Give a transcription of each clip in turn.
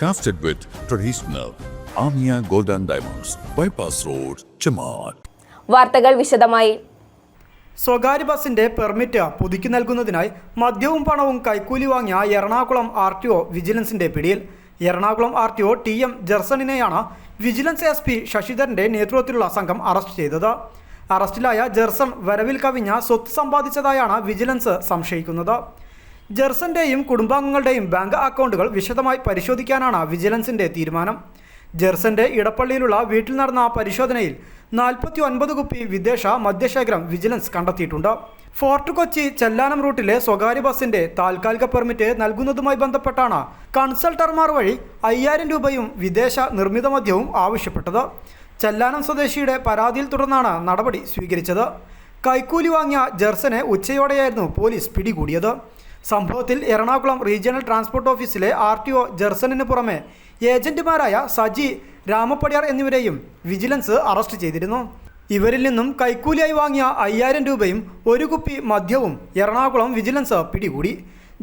Crafted with traditional Amia golden Diamonds, Bypass Road, Chamar. വാർത്തകൾ വിശദമായി. സ്വകാര്യ ബസിന്റെ പെർമിറ്റ് പുതുക്കി നൽകുന്നതിനായി മദ്യവും പണവും കൈക്കൂലി വാങ്ങിയ എറണാകുളം ആർ ടി ഒ വിജിലൻസിന്റെ പിടിയിൽ. Ernakulam R T O T M ജെർസണിനെയാണ് vigilance S P ശശിധരന്റെ നേതൃത്വത്തിലുള്ള സംഘം അറസ്റ്റ് ചെയ്തത്. അറസ്റ്റിലായ ജെർസൺ വരവിൽ കവിഞ്ഞ സ്വത്ത് സമ്പാദിച്ചതായാണ് വിജിലൻസ് സംശയിക്കുന്നത്. ജെർസന്റെയും കുടുംബാംഗങ്ങളുടെയും ബാങ്ക് അക്കൗണ്ടുകൾ വിശദമായി പരിശോധിക്കാനാണ് വിജിലൻസിന്റെ തീരുമാനം. ജെർസന്റെ ഇടപ്പള്ളിയിലുള്ള വീട്ടിൽ നടന്ന പരിശോധനയിൽ നാൽപ്പത്തി ഒൻപത് കുപ്പി വിദേശ മദ്യശേഖരം വിജിലൻസ് കണ്ടെത്തിയിട്ടുണ്ട്. ഫോർട്ട് കൊച്ചി ചെല്ലാനം റൂട്ടിലെ സ്വകാര്യ ബസിന്റെ താൽക്കാലിക പെർമിറ്റ് നൽകുന്നതുമായി ബന്ധപ്പെട്ടാണ് കൺസൾട്ടർമാർ വഴി അയ്യായിരം രൂപയും വിദേശ നിർമ്മിത മദ്യവും ആവശ്യപ്പെട്ടത്. ചെല്ലാനം സ്വദേശിയുടെ പരാതിയിൽ തുടർന്നാണ് നടപടി സ്വീകരിച്ചത്. കൈക്കൂലി വാങ്ങിയ ജെർസനെ ഉച്ചയോടെയായിരുന്നു പോലീസ് പിടികൂടിയത്. സംഭവത്തിൽ എറണാകുളം റീജിയണൽ ട്രാൻസ്പോർട്ട് ഓഫീസിലെ ആർ ടി ഒ ജെർസണിന് പുറമെ ഏജന്റുമാരായ സജി രാമപ്പടിയാർ എന്നിവരെയും വിജിലൻസ് അറസ്റ്റ് ചെയ്തിരുന്നു. ഇവരിൽ നിന്നും കൈക്കൂലിയായി വാങ്ങിയ അയ്യായിരം രൂപയും ഒരു കുപ്പി മദ്യവും എറണാകുളം വിജിലൻസ് പിടികൂടി.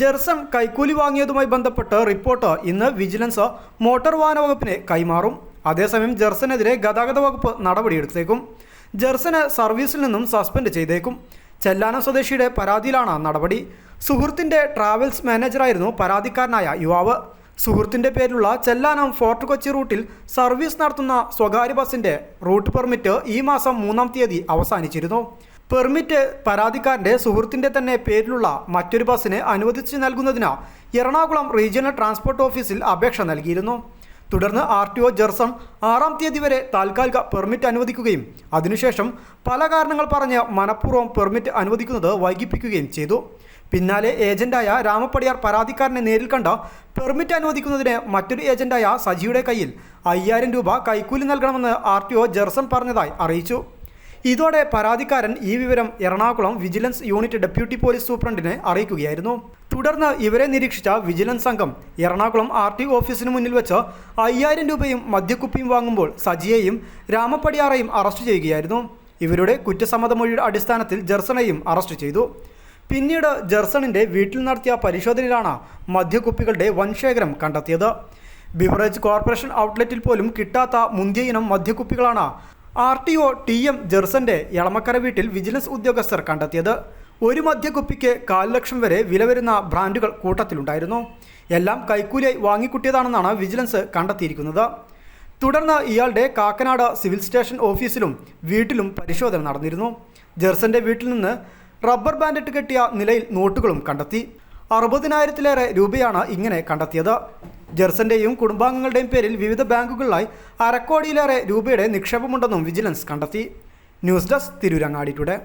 ജെർസൺ കൈക്കൂലി വാങ്ങിയതുമായി ബന്ധപ്പെട്ട് റിപ്പോർട്ട് ഇന്ന് വിജിലൻസ് മോട്ടോർ വാഹന വകുപ്പിന് കൈമാറും. അതേസമയം ജെർസനെതിരെ ഗതാഗത വകുപ്പ് നടപടിയെടുത്തേക്കും. ജെർസന് സർവീസിൽ നിന്നും സസ്പെൻഡ് ചെയ്തേക്കും. ചെല്ലാനം സ്വദേശിയുടെ പരാതിയിലാണ് നടപടി. സുഹൃത്തിന്റെ ട്രാവൽസ് മാനേജറായിരുന്നു പരാതിക്കാരനായ യുവാവ്. സുഹൃത്തിന്റെ പേരിലുള്ള ചെല്ലാനം ഫോർട്ട് കൊച്ചി റൂട്ടിൽ സർവീസ് നടത്തുന്ന സ്വകാര്യ ബസിന്റെ റൂട്ട് പെർമിറ്റ് ഈ മാസം മൂന്നാം തീയതി അവസാനിച്ചിരുന്നു. പെർമിറ്റ് പരാതിക്കാരന്റെ സുഹൃത്തിന്റെ തന്നെ പേരിലുള്ള മറ്റൊരു ബസ്സിന് അനുവദിച്ച് നൽകുന്നതിന് എറണാകുളം റീജിയണൽ ട്രാൻസ്പോർട്ട് ഓഫീസിൽ അപേക്ഷ നൽകിയിരുന്നു. തുടർന്ന് ആർ ടി ഒ ജെർസൺ ആറാം തീയതി വരെ താൽക്കാലിക പെർമിറ്റ് അനുവദിക്കുകയും അതിനുശേഷം പല കാരണങ്ങൾ പറഞ്ഞ് മനഃപൂർവം പെർമിറ്റ് അനുവദിക്കുന്നത് വൈകിപ്പിക്കുകയും ചെയ്തു. പിന്നാലെ ഏജന്റായ രാമപ്പടിയാർ പരാതിക്കാരനെ നേരിൽ കണ്ട പെർമിറ്റ് അനുവദിക്കുന്നതിന് മറ്റൊരു ഏജന്റായ സജിയുടെ കയ്യിൽ അയ്യായിരം രൂപ കൈക്കൂലി നൽകണമെന്ന് ആർ ടി ഒ ജെർസൺ പറഞ്ഞതായി അറിയിച്ചു. ഇതോടെ പരാതിക്കാരൻ ഈ വിവരം Ernakulam vigilance unit deputy police സൂപ്രണ്ടിനെ അറിയിക്കുകയായിരുന്നു. തുടർന്ന് ഇവരെ നിരീക്ഷിച്ച വിജിലൻസ് സംഘം എറണാകുളം ആർ ടി ഓഫീസിന് മുന്നിൽ വെച്ച് അയ്യായിരം രൂപയും മദ്യക്കുപ്പിയും വാങ്ങുമ്പോൾ സജിയെയും രാമപ്പടിയാറയും അറസ്റ്റ് ചെയ്യുകയായിരുന്നു. ഇവരുടെ കുറ്റസമ്മതമൊഴിയുടെ അടിസ്ഥാനത്തിൽ ജെർസണയും അറസ്റ്റ് ചെയ്തു. പിന്നീട് ജെർസണിന്റെ വീട്ടിൽ നടത്തിയ പരിശോധനയിലാണ് മദ്യക്കുപ്പികളുടെ വൻശേഖരം കണ്ടെത്തിയത്. ബിവറേജ് കോർപ്പറേഷൻ ഔട്ട്ലെറ്റിൽ പോലും കിട്ടാത്ത മുന്തിയ ഇനം മദ്യക്കുപ്പികളാണ് R T O T M ജെർസന്റെ Elamakkara വീട്ടിൽ വിജിലൻസ് ഉദ്യോഗസ്ഥർ കണ്ടെത്തിയത്. ഒരു മദ്യക്കുപ്പിക്ക് കാൽ ലക്ഷം വരെ വില വരുന്ന ബ്രാൻഡുകൾ കൂട്ടത്തിലുണ്ടായിരുന്നു. എല്ലാം കൈക്കൂലിയായി വാങ്ങിക്കുട്ടിയതാണെന്നാണ് വിജിലൻസ് കണ്ടെത്തിയിരിക്കുന്നത്. തുടർന്ന് ഇയാളുടെ കാക്കനാട് സിവിൽ സ്റ്റേഷൻ ഓഫീസിലും വീട്ടിലും പരിശോധന നടന്നിരുന്നു. ജെർസന്റെ വീട്ടിൽ നിന്ന് റബ്ബർ ബാൻഡിട്ട് കെട്ടിയ നിലയിൽ നോട്ടുകളും കണ്ടെത്തി. അറുപതിനായിരത്തിലേറെ രൂപയാണ് ഇങ്ങനെ കണ്ടെത്തിയത്. ജെർസന്റെയും കുടുംബാംഗങ്ങളുടെയും പേരിൽ വിവിധ ബാങ്കുകളിലായി അരക്കോടിയിലേറെ രൂപയുടെ നിക്ഷേപമുണ്ടെന്നും വിജിലൻസ് കണ്ടെത്തി. News desk Tirurangadi today